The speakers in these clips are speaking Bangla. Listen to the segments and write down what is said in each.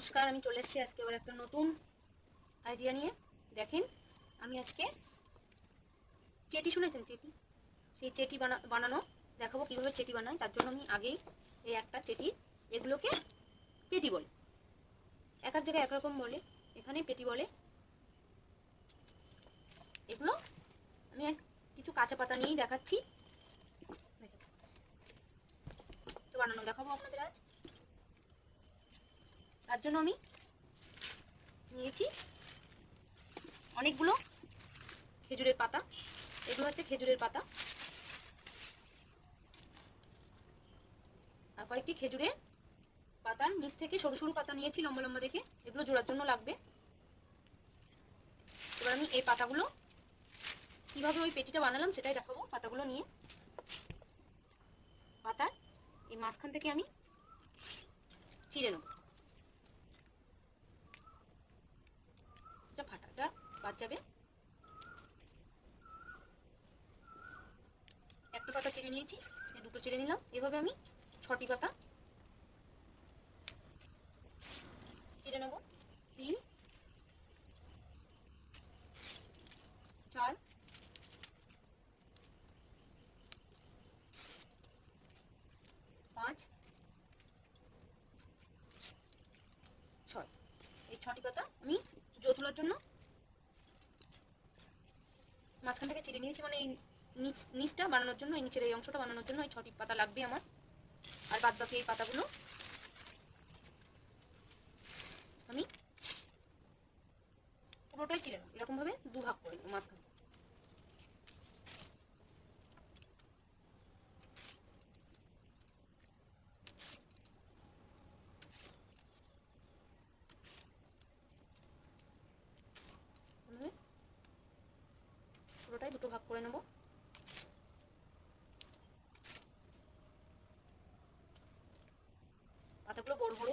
নমস্কার, আমি চলে এসেছি আজকে আবার একটা নতুন আইডিয়া নিয়ে। দেখেন, আমি আজকে চেটি শুনেছেন? চেটি? সেই চেটি বানা, বানানো, দেখাবো কীভাবে চেটি বানায় তার জন্য আমি আগেই এই একটা চেটি, এগুলোকে পেটি বলে। এক এক জায়গায় একরকম বলে। এখানে পেটি বলে। এগুলো আমি কিছু কাঁচা পাতা নিয়েই দেখাচ্ছি। বানানো, দেখাবো আপনাদের আজ। তার জন্য আমি নিয়েছি অনেকগুলো খেজুরের পাতা। এগুলো হচ্ছে খেজুরের পাতা। আর কয়েকটি খেজুরের পাতার নিচ থেকে সরু সরু পাতা নিয়েছি লম্বা লম্বা দেখে। এগুলো জোড়ার জন্য লাগবে। এবার আমি এই পাতাগুলো কীভাবে ওই পেটিটা বানালাম সেটাই দেখাবো পাতাগুলো নিয়ে। পাতার এই মাঝখান থেকে আমি চিড়ে নেব এটা ফাটাটা বাদ যাবে। একটা পাতা চিড়ে নিয়েছি দুটো চিড়ে নিলাম। এভাবে আমি ছটি পাতা চিড়ে নেব। তিন, চার, পাঁচ, ছয়। এই ছটি পাতা আমি জো তোলার জন্য মাঝখান থেকে চিড়ে নিয়েছি মানে এই নিচ নিচটা বানানোর জন্য, এই নিচের এই অংশটা বানানোর জন্য, এই ছটি পাতা লাগবে আমার। আর বাদ বাকি এই পাতাগুলো আমি পুরোটাই নেব। এরকমভাবে দুভাগ করে নেব, মাঝখান থেকে। এভাবে পুরোটাই দুটো ভাগ করে নেব পাতাগুলো বড় বড়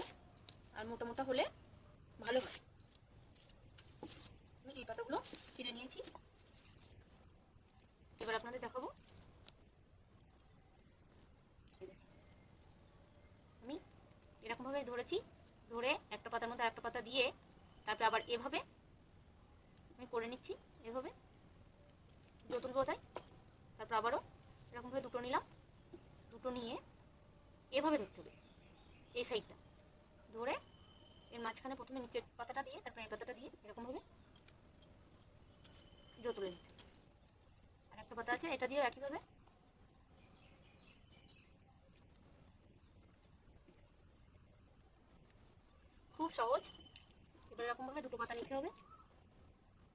আর মোটা মোটা হলে ভালো হয়। আমি এই পাতাগুলো চিড়ে নিয়েছি। এবার আপনাদের দেখাবো। আমি এরকমভাবে ধরেছি, ধরে একটা পাতার মধ্যে একটা পাতা দিয়ে তারপরে আবার এভাবে আমি করে নিচ্ছি, এভাবে। দুটো তুলবো তাই তারপর আবারও এরকমভাবে দুটো নিলাম। দুটো নিয়ে এভাবে ধরতে হবে, এই সাইডটা এর মাঝখানে প্রথমে নিচের পাতাটা দিয়ে, তারপরে এই পাতাটা দিয়ে এরকমভাবে জো তুলে নিতে আর একটা পাতা আছে, এটা দিয়েও একইভাবে খুব সহজ। এবার এরকমভাবে দুটো পাতা নিতে হবে।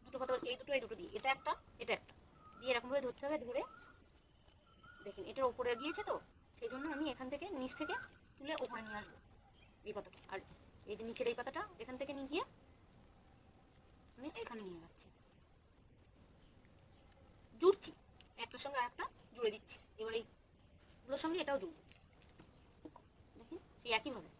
দুটো পাতা এই দুটো এই দুটো দিয়ে, এটা একটা এটা একটা। দিয়ে এরকমভাবে ধরতে হবে, ধরে দেখেন এটার ওপরে গিয়েছে তো, সেই জন্য আমি এখান থেকে, নিচ থেকে তুলে ওপরে নিয়ে আসব এই পাতাটা। আর এই যে নিচের এই পাতাটা, এখান থেকে নিয়ে গিয়ে আমি এখানে নিয়ে যাচ্ছি। জুড়ছি, একটার সঙ্গে আরেকটা জুড়ে দিচ্ছি। এবার এইগুলোর সঙ্গে এটাও জুড়ব। দেখি সেই একইভাবে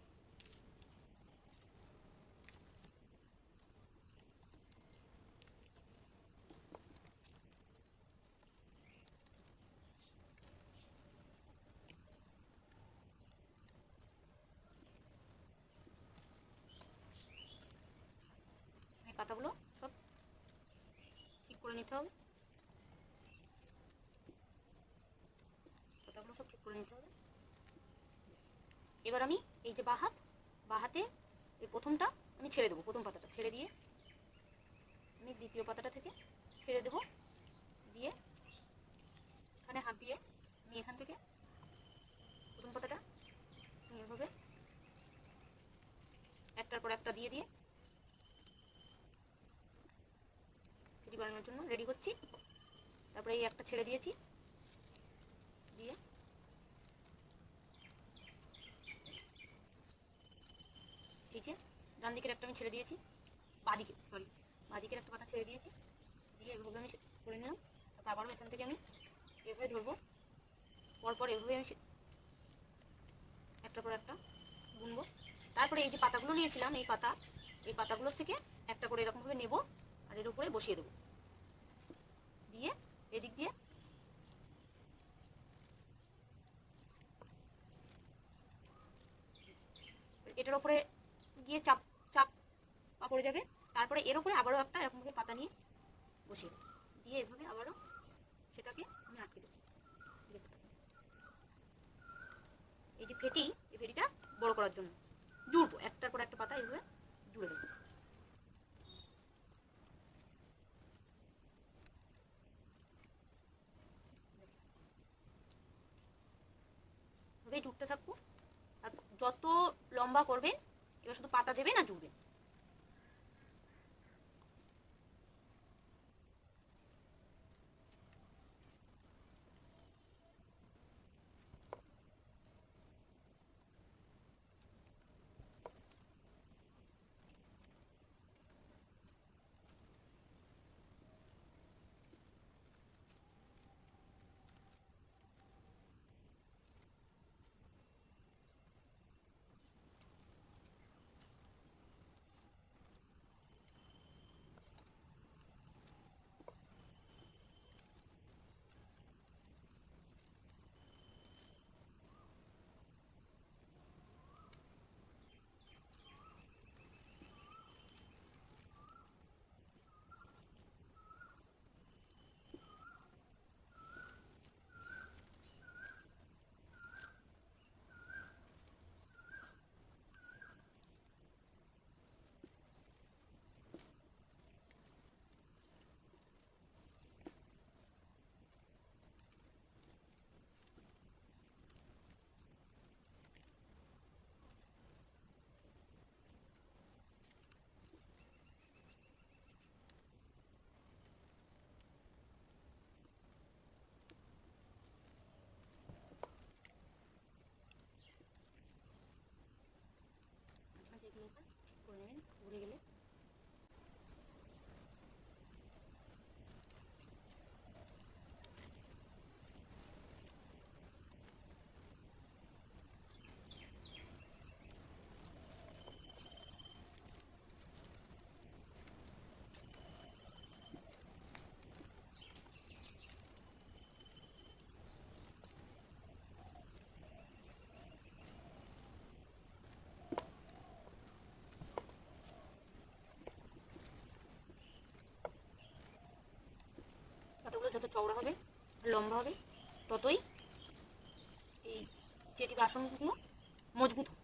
পাতাগুলো সব ঠিক করে নিতে হবে। পাতাগুলো সব ঠিক করে নিতে হবে। এবার আমি এই যে বাহাত, বাহাতে এই প্রথমটা আমি ছেড়ে দেবো, প্রথম পাতাটা ছেড়ে দিয়ে। আমি দ্বিতীয় পাতাটা থেকে ছেড়ে দেবো, দিয়ে এখানে হাত দিয়ে আমি এখান থেকে প্রথম পাতাটা আমি এভাবে একটার পর একটা দিয়ে দিয়ে বানানোর জন্য রেডি করছি। তারপরে এই একটা ছেড়ে দিয়েছি। দিয়ে এই যে ডান দিকের একটা আমি ছেড়ে দিয়েছি। বাদিকে সরি বাদিকের একটা পাতা ছেড়ে দিয়েছি। দিয়ে এভাবে আমি করে নিলাম। তারপর আবারও এখান থেকে আমি এভাবে ধরবো। পরপর এভাবে আমি একটার পর একটা বুনবো। তারপরে এই যে পাতাগুলো নিয়েছিলাম, এই পাতা, এই পাতাগুলোর থেকে একটা করে এরকমভাবে নেব আর এর উপরে বসিয়ে দেবো। এদিক দিয়ে। এটার উপরে গিয়ে চাপ চাপ পড়ে যাবে। তারপরে এর উপরে আবারও একটা এরকমভাবে পাতা নিয়ে বসিয়ে দিয়ে এভাবে আবারও সেটাকে আমি আটকে দেবো। এই যে ফেটি, এই ফেটিটা বড় করার জন্য। জুড়বো, একটার পর একটা পাতা এইভাবে জুড়ে দেবো। এভাবেই জুড়তে থাকব। আর যত লম্বা করবেন এবার শুধু পাতা দেবেন আর জুড়বেন। গেলে পাতাগুলো যত চওড়া হবে লম্বা হবে ততই এই যেটি বাসনগুলো মজবুত হবে।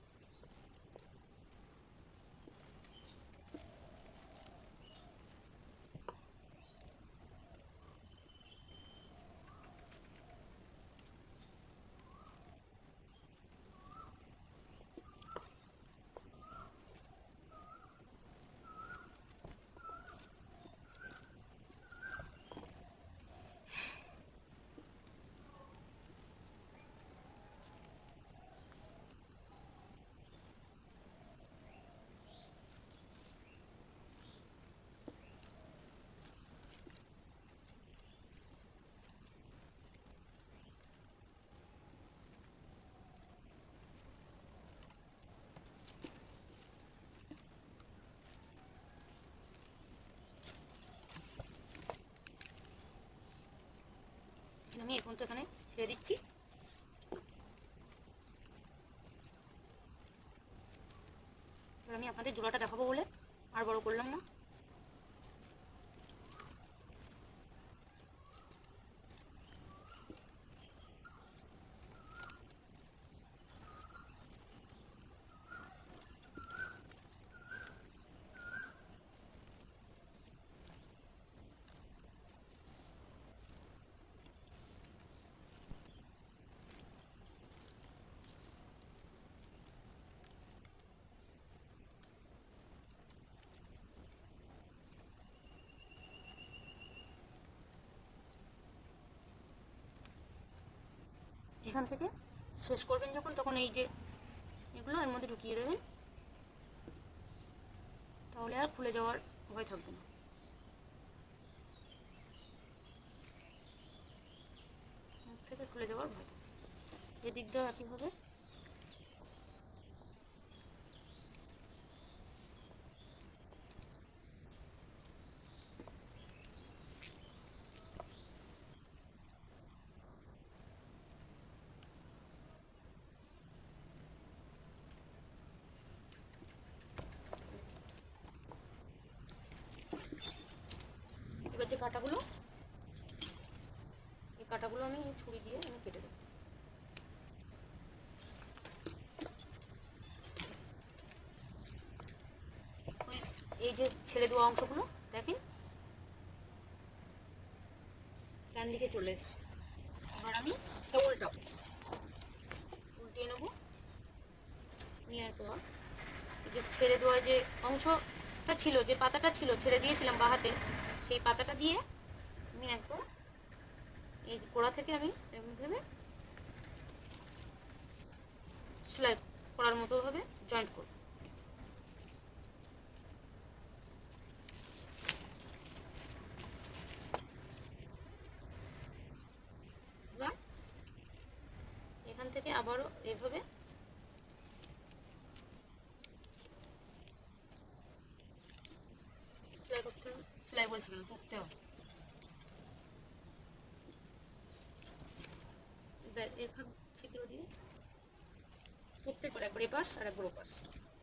আমি এখন তো এখানে ছেড়ে দিচ্ছি। আমি আপনাদের জোড়াটা দেখাবো বলে, আর বড় করলাম না। এখান থেকে শেষ করবেন যখন, তখন এই যে এগুলো এর মধ্যে ঢুকিয়ে দেবেন। তাহলে আর খুলে যাওয়ার ভয় থাকবে না। থেকে খুলে যাওয়ার ভয় থাকবে এদিক দিয়েও একইভাবে কাটাগুলো। এই কাটাগুলো আমি ছুরি দিয়ে আমি কেটে দেবো। এই যে ছেড়ে দেওয়া অংশগুলো, দেখেন? ডান দিকে চলে এসছে। এবার আমি উল্টাবো উল্টিয়ে নেব। নেওয়ার পর এই যে ছেড়ে দেওয়া যে অংশটা ছিল, যে পাতাটা ছিল, ছেড়ে দিয়েছিলাম বাহাতে সেই পাতাটা দিয়ে আমি একদম এই গোড়া থেকে আমি এরকম ভেবে সেলাই করার মতো ভাবে জয়েন্ট করব। এখান থেকে আবারও এভাবে সেলাই করতে হবে সেলাই বলছিলাম করতে হবে এবার এখান ছিদ্র দিয়ে প্রত্যেক করে একবার এপাশ আর একবার ওপাশ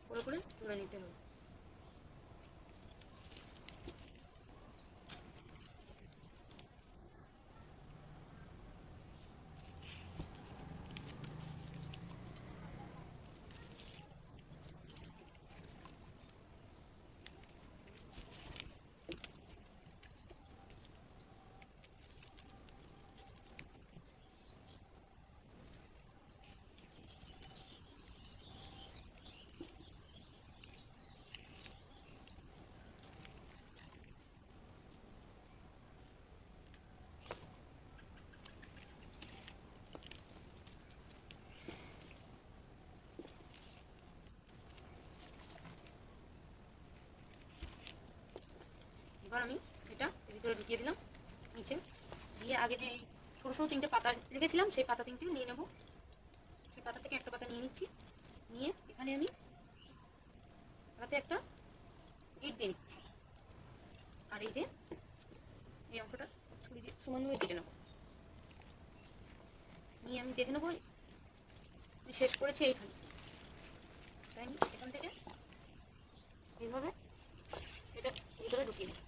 করে করে তুলে নিতে হবে এবার আমি এটা ভিতরে ঢুকিয়ে দিলাম, নিচে। দিয়ে আগে যে সরু সরু তিনটে পাতা রেখেছিলাম, সেই পাতা তিনটে নিয়ে নেব। সেই পাতা থেকে একটা পাতা নিয়ে নিচ্ছি। নিয়ে এখানে আমি তাতে একটা ইট দিয়ে নিচ্ছি। আর এই যে এই অঙ্কটা ছুরি দিয়ে সমানভাবে কেটে নেব। নিয়ে আমি দেখে নেব শেষ করেছি এইখানে। তাই এখান থেকে এইভাবে এটা ভিতরে ঢুকিয়ে দিই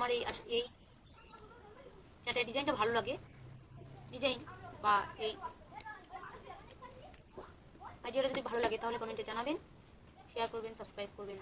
আমার এই এই চাটাই ডিজাইনটা ভালো লাগে। ডিজাইন বা এই আইডিয়াটা যদি ভালো লাগে, তাহলে কমেন্টে জানাবেন শেয়ার করবেন সাবস্ক্রাইব করবেন।